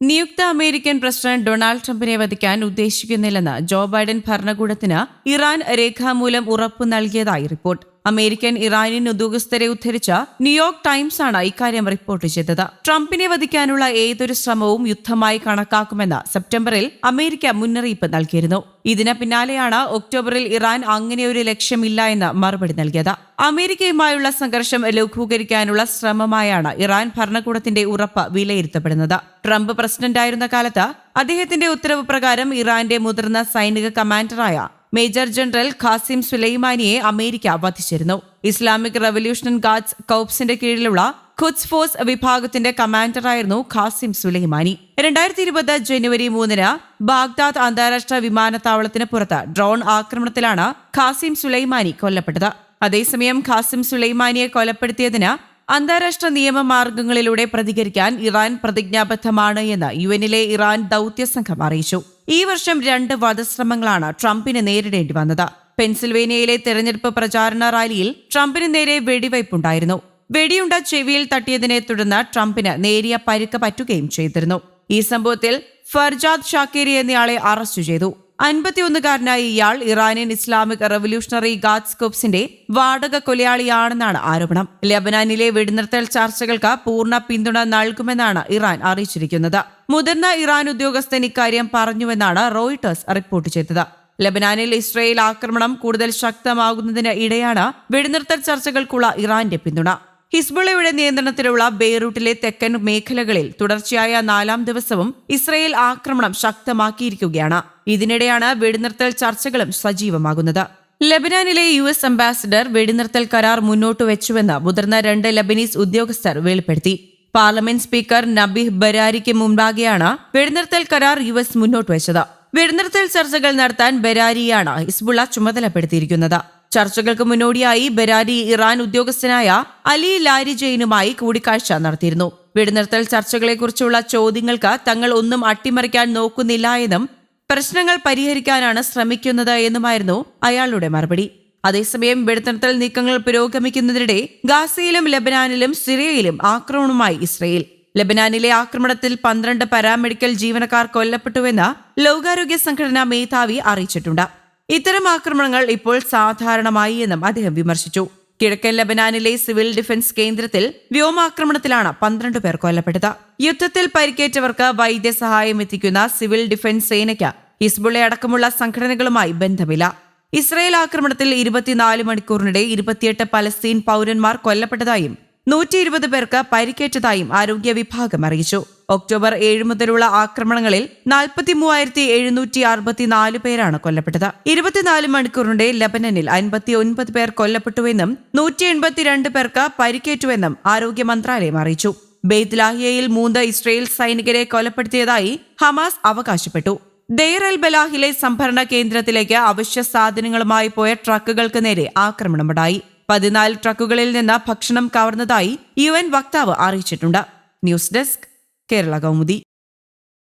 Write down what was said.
നിയുക്ത American president Donald ട്രംപിനെ വധിക്കാൻ ഉദ്ദേശിക്കുന്നില്ലെന്ന് ജോ ബൈഡൻ ഭരണകൂടത്തിന് ഇറാൻ രേഖാമൂലം ഉറപ്പു നൽകിയതായി റിപ്പോർട്ട്. അമേരിക്കൻ ഇറാനിയൻ ഉദ്യോഗസ്ഥരെ ഉദ്ധരിച്ച ന്യൂയോർക്ക് ടൈംസ് ആണ് ഇക്കാര്യം റിപ്പോർട്ട് ചെയ്തത്. ട്രംപിനെ വധിക്കാനുള്ള ഏതൊരു ശ്രമവും യുദ്ധമായി കണക്കാക്കുമെന്ന് സെപ്റ്റംബറിൽ അമേരിക്ക മുന്നറിയിപ്പ് നൽകിയിരുന്നു. ഇതിന് പിന്നാലെയാണ് ഒക്ടോബറിൽ ഇറാൻ അങ്ങനെയൊരു ലക്ഷ്യമില്ല എന്ന് മറുപടി നൽകിയത്. അമേരിക്കയുമായുള്ള സംഘർഷം ലഘൂകരിക്കാനുള്ള ശ്രമമായാണ് ഇറാൻ ഭരണകൂടത്തിന്റെ ഉറപ്പ് വിലയിരുത്തപ്പെടുന്നത്. ട്രംപ് പ്രസിഡന്റായിരുന്ന കാലത്ത് അദ്ദേഹത്തിന്റെ ഉത്തരവ് പ്രകാരം ഇറാന്റെ മുതിർന്ന സൈനിക കമാൻഡറായ മേജർ ജനറൽ ഖാസിം സുലൈമാനിയെ അമേരിക്ക വധിച്ചിരുന്നു. ഇസ്ലാമിക് റവല്യൂഷൻ ഗാർഡ്സ് കൌപ്സിന്റെ കീഴിലുള്ള ഖുദ്സ് ഫോഴ്സ് വിഭാഗത്തിന്റെ കമാൻഡറായിരുന്നു ഖാസിം സുലൈമാനി. രണ്ടായിരത്തി ഇരുപത് ജനുവരി മൂന്നിന് ബാഗ്ദാദ് അന്താരാഷ്ട്ര വിമാനത്താവളത്തിന് പുറത്ത് ഡ്രോൺ ആക്രമണത്തിലാണ് ഖാസിം സുലൈമാനി കൊല്ലപ്പെട്ടത്. അതേസമയം ഖാസിം സുലൈമാനിയെ കൊലപ്പെടുത്തിയതിന് അന്താരാഷ്ട്ര നിയമമാർഗങ്ങളിലൂടെ പ്രതികരിക്കാൻ ഇറാൻ പ്രതിജ്ഞാബദ്ധമാണ് എന്ന് യു എന്നിലെ ഇറാൻ ദൌത്യ സംഘം അറിയിച്ചു. ഈ വർഷം രണ്ട് വധശ്രമങ്ങളാണ് ട്രംപിന് നേരിടേണ്ടി വന്നത്. പെൻസിൽവേനിയയിലെ തെരഞ്ഞെടുപ്പ് പ്രചാരണ റാലിയിൽ ട്രംപിന് നേരെ വെടിവയ്പുണ്ടായിരുന്നു. വെടിയുണ്ട ചെവിയിൽ തട്ടിയതിനെ തുടർന്ന് ട്രംപിന് നേരിയ പരുക്ക് പറ്റുകയും ചെയ്തിരുന്നു. ഈ സംഭവത്തിൽ ഫർജാദ് ഷാക്കേരി എന്നയാളെ അറസ്റ്റ് ചെയ്തു. അൻപത്തിയൊന്നുകാരനായ ഇയാൾ ഇറാനിയൻ ഇസ്ലാമിക് റവല്യൂഷണറി ഗാഡ്സ് കോപ്സിന്റെ വാടക കൊലയാളിയാണെന്നാണ് ആരോപണം. ലബനാനിലെ വെടിനിർത്തൽ ചർച്ചകൾക്ക് പൂർണ പിന്തുണ നൽകുമെന്നാണ് ഇറാൻ അറിയിച്ചിരിക്കുന്നത്. മുതിർന്ന ഇറാൻ ഉദ്യോഗസ്ഥൻ ഇക്കാര്യം പറഞ്ഞുവെന്നാണ് റോയിട്ടേഴ്സ് റിപ്പോർട്ട് ചെയ്തത്. ലബനാനിൽ ഇസ്രയേൽ ആക്രമണം കൂടുതൽ ശക്തമാകുന്നതിന് ഇടെയാണ് വെടിനിർത്തൽ ചർച്ചകൾക്കുള്ള ഇറാന്റെ പിന്തുണ. ഹിസ്ബുള്ളയുടെ നിയന്ത്രണത്തിലുള്ള ബെയ്റൂട്ടിലെ തെക്കൻ മേഖലകളിൽ തുടർച്ചയായ നാലാം ദിവസവും ഇസ്രയേൽ ആക്രമണം ശക്തമാക്കിയിരിക്കുകയാണ്. ഇതിനിടെയാണ് വെടിനിർത്തൽ ചർച്ചകളും സജീവമാകുന്നത്. ലബനാനിലെ യു എസ് അംബാസിഡർ വെടിനിർത്തൽ കരാർ മുന്നോട്ട് വെച്ചുവെന്ന് മുതിർന്ന രണ്ട് ലബനീസ് ഉദ്യോഗസ്ഥർ വെളിപ്പെടുത്തി. പാർലമെന്റ് സ്പീക്കർ നബിഹ് ബരാരിക്ക് മുമ്പാകെയാണ് വെടിനിർത്തൽ കരാർ യു എസ് മുന്നോട്ട് വെച്ചത്. വെടിനിർത്തൽ ചർച്ചകൾ നടത്താൻ ബരാരിയാണ് ഹിസ്ബുള്ള ചുമതലപ്പെടുത്തിയിരിക്കുന്നത്. ചർച്ചകൾക്ക് മുന്നോടിയായി ബരാരി ഇറാൻ ഉദ്യോഗസ്ഥനായ അലി ലാരി ജെയിനുമായി കൂടിക്കാഴ്ച നടത്തിയിരുന്നു. വെടിനിർത്തൽ ചർച്ചകളെക്കുറിച്ചുള്ള ചോദ്യങ്ങൾക്ക് തങ്ങൾ ഒന്നും അട്ടിമറിക്കാൻ നോക്കുന്നില്ല എന്നും പ്രശ്നങ്ങൾ പരിഹരിക്കാനാണ് ശ്രമിക്കുന്നത് എന്നുമായിരുന്നു അയാളുടെ മറുപടി. അതേസമയം വെടിനിർത്തൽ നീക്കങ്ങൾ പുരോഗമിക്കുന്നതിനിടെ ഗാസയിലും ലബനാനിലും സിറിയയിലും ആക്രമണവുമായി ഇസ്രയേൽ. ലബനാനിലെ ആക്രമണത്തിൽ പന്ത്രണ്ട് പാരാമെഡിക്കൽ ജീവനക്കാർ കൊല്ലപ്പെട്ടുവെന്ന് ലോകാരോഗ്യ സംഘടനാ മേധാവി അറിയിച്ചിട്ടുണ്ട്. ഇത്തരം ആക്രമണങ്ങൾ ഇപ്പോൾ സാധാരണമായി എന്നും അദ്ദേഹം വിമർശിച്ചു. കിഴക്കൻ ലബനാനിലെ സിവിൽ ഡിഫൻസ് കേന്ദ്രത്തിൽ വ്യോമാക്രമണത്തിലാണ് പന്ത്രണ്ട് പേർ കൊല്ലപ്പെട്ടത്. യുദ്ധത്തിൽ പരിക്കേറ്റവർക്ക് വൈദ്യസഹായം എത്തിക്കുന്ന സിവിൽ ഡിഫൻസ് സേനയ്ക്ക് ഹിസ്ബുളെ അടക്കമുള്ള സംഘടനകളുമായി ബന്ധമില്ല. ഇസ്രായേൽ ആക്രമണത്തിൽ ഇരുപത്തിനാല് മണിക്കൂറിനിടെ ഇരുപത്തിയെട്ട് പലസ്തീൻ പൗരന്മാർ കൊല്ലപ്പെട്ടതായും നൂറ്റി ഇരുപത് പേർക്ക് പരിക്കേറ്റതായും ആരോഗ്യ വിഭാഗം അറിയിച്ചു. ഒക്ടോബർ ഏഴ് മുതലുള്ള ആക്രമണങ്ങളിൽ നാൽപ്പത്തി മൂവായിരത്തി എഴുന്നൂറ്റി അറുപത്തിനാല് പേരാണ് കൊല്ലപ്പെട്ടത്. ഇരുപത്തിനാല് മണിക്കൂറിന്റെ ലബനനിൽ അൻപത്തി ഒൻപത് പേർ കൊല്ലപ്പെട്ടുവെന്നും നൂറ്റി എൺപത്തിരണ്ട് പേർക്ക് പരിക്കേറ്റുവെന്നും ആരോഗ്യ മന്ത്രാലയം അറിയിച്ചു. ബെയ്ത്ലാഹിയയിൽ മൂന്ന് ഇസ്രയേൽ സൈനികരെ കൊലപ്പെടുത്തിയതായി ഹമാസ് അവകാശപ്പെട്ടു. ദെയർ എൽ ബലാഹിലെ സംഭരണ കേന്ദ്രത്തിലേക്ക് അവശ്യ സാധനങ്ങളുമായി പോയ ട്രക്കുകൾക്ക് നേരെ ആക്രമണമുണ്ടായി. പതിനാല് ട്രക്കുകളിൽ നിന്ന് ഭക്ഷണം കവർന്നതായി യു വക്താവ് അറിയിച്ചിട്ടുണ്ട്. News desk Kerala Kaumudi.